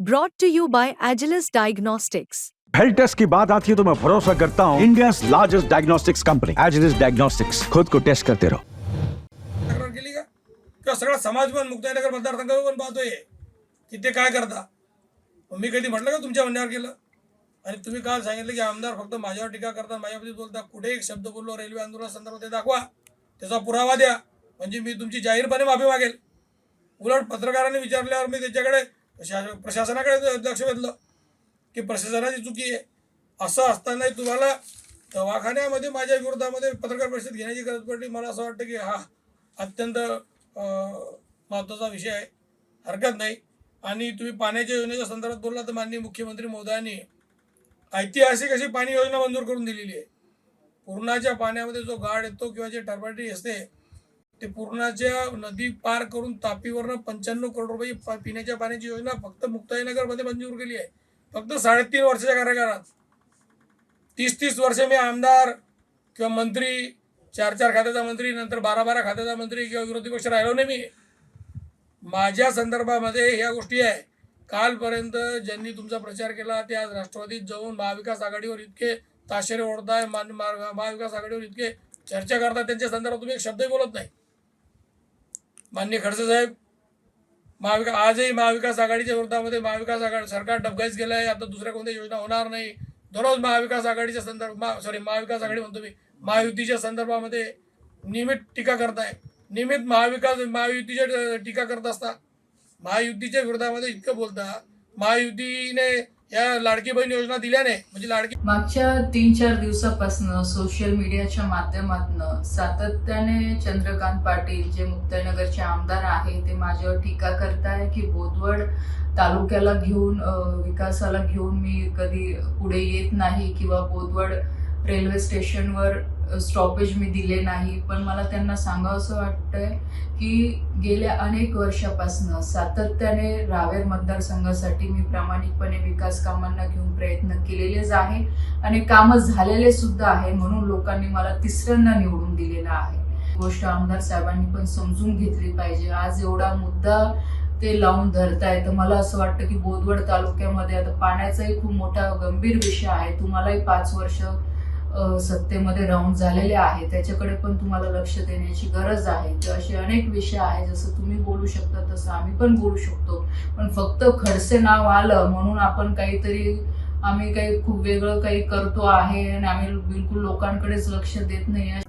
Brought to you by Agilus Diagnostics. Health test की बात आती है तो मैं भरोसा करता हूँ। India largest diagnostics company Agilus diagnostics खुद को टेस्ट करते रहो। किंवा सगळा समाज पण मुक्ताईनगर मतदारसंघावर पण पाहतोय की ते काय करता? मी कधी म्हटलं का तुमच्या म्हणण्यावर केलं आणि तुम्ही काल सांगितलं की आमदार फक्त माझ्यावर टीका करतात माझ्याबद्दल बोलता कुठे एक शब्द बोललो रेल्वे आंदोलनासंदर्भात ते दाखवा। त्याचा पुरावा द्या. म्हणजे मी तुमची जाहीरपणे माफ़ी मागेल. उलट पत्रकारांनी विचारल्यावर मी त्याच्याकडे प्रशा- प्रशासनाकडे लक्ष वेधलं की प्रशासनाची चुकी आहे. असं असतानाही तुम्हाला दवाखान्यामध्ये माझ्या विरोधामध्ये पत्रकार परिषद घेण्याची गरज पडली. मला असं वाटतं की हा अत्यंत महत्त्वाचा विषय आहे. हरकत नाही. आणि तुम्ही पाण्याच्या योजनेच्या संदर्भात बोलला तर माननीय मुख्यमंत्री मोदयांनी ऐतिहासिक अशी पाणी योजना मंजूर करून दिलेली आहे. पूर्णाच्या पाण्यामध्ये जो गाड येतो किंवा जे टर्बाटी असते ते पूर्णाच्या नदी पार करून तापीवरनं पंच्याण्णव करोड रुपये पिण्याच्या पाण्याची योजना फक्त मुक्ताईनगरमध्ये मंजूर केली आहे. फक्त साडेतीन वर्षाच्या कार्यकाळात तीस तीस वर्ष मी आमदार किंवा मंत्री चार चार खात्याचा मंत्री नंतर बारा बारा खात्याचा मंत्री किंवा विरोधी पक्ष राहिलो नाही मी. माझ्या संदर्भामध्ये ह्या गोष्टी आहे. कालपर्यंत ज्यांनी तुमचा प्रचार केला ते आज राष्ट्रवादीत जाऊन महाविकास आघाडीवर इतके ताशेरे ओढताय मान महाविकास आघाडीवर इतके चर्चा करताय त्यांच्या संदर्भात तुम्ही एक शब्दही बोलत नाही. माननीय खडसे साहेब महाविकास आजही महाविकास आघाडीच्या विरोधामध्ये महाविकास आघाडी सरकार डबगाईच गेलं आहे आता दुसऱ्या कोणत्या योजना होणार नाही. दररोज महाविकास आघाडीच्या संदर्भ सॉरी महाविकास आघाडी म्हणतो मी महायुतीच्या संदर्भामध्ये नियमित टीका करताय. नियमित महाविकास महायुतीच्या टीका करत असता महायुतीच्या विरोधामध्ये इतकं बोलता महायुतीने या लाडकी बहीण योजना दिल्याने म्हणजे लाडकी मागच्या तीन चार दिवसापासून सोशल मीडियाच्या माध्यमातून सातत्याने चंद्रकांत पाटील जे मुक्ताईनगरचे आमदार आहे ते माझ्यावर टीका करताय की बोदवड तालुक्याला घेऊन विकासाला घेऊन मी कधी पुढे येत नाही किंवा बोदवड रेल्वे स्टेशनवर स्टॉपेज मी दिले नाही पण मला त्यांना सांगावं असं वाटतंय की गेल्या अनेक वर्षापासून सातत्याने रावेर मतदारसंघासाठी मी प्रामाणिकपणे विकास कामांना घेऊन प्रयत्न केलेलेच आहे आणि कामं झालेले सुद्धा आहे म्हणून लोकांनी मला तिसऱ्यांदा निवडून दिलेला आहे. गोष्ट आमदार साहेबांनी पण समजून घेतली पाहिजे. आज एवढा मुद्दा ते लावून धरताय तर मला असं वाटतं की बोदवड तालुक्यामध्ये आता पाण्याचाही खूप मोठा गंभीर विषय आहे. तुम्हालाही पाच वर्ष सत्तेमध्ये राहून झालेले आहे. त्याच्याकडे पण तुम्हाला लक्ष देण्याची गरज आहे. तर असे अनेक विषय आहे. जसं तुम्ही बोलू शकता तसं आम्ही पण बोलू शकतो. पण फक्त खडसे नाव आलं म्हणून आपण काहीतरी आम्ही काही खूप वेगळं काही करतो आहे आणि आम्ही बिलकुल लोकांकडेच लक्ष देत नाही.